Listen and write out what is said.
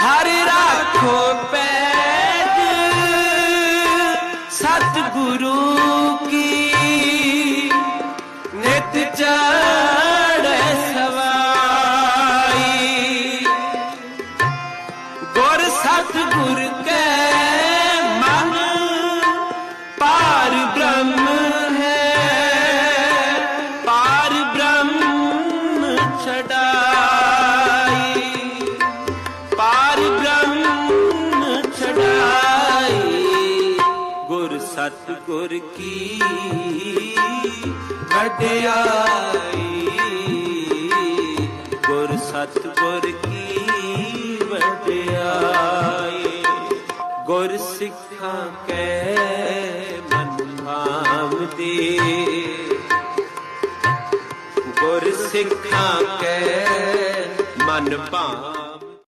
ਹਰ ਰਾਖੋ ਪੈਜ ਸਤਿਗੁਰੂ ਕੀ ਨਿਤ ਚੜ੍ਹੈ ਸਵਾਈ। ਗੁਰ ਸਤਿਗੁਰ ਕੈ ਮਨ ਪਾਰ ਬ੍ਰਹਮ ਹੈ। ਪਾਰ ਬ੍ਰਹਮ ਛਡਾਈ ਸਤਿਗੁਰ ਕੀ ਵਡਿਆਈ। ਗੁਰ ਸਤਿਗੁਰ ਕੀ ਵਡਿਆਈ। ਗੁਰ ਸਿੱਖਾਂ ਕੈ ਮਨ ਭਾਵਦੇ ਗੁਰ ਸਿੱਖਾਂ ਕੈ ਮਨ ਭਾਵ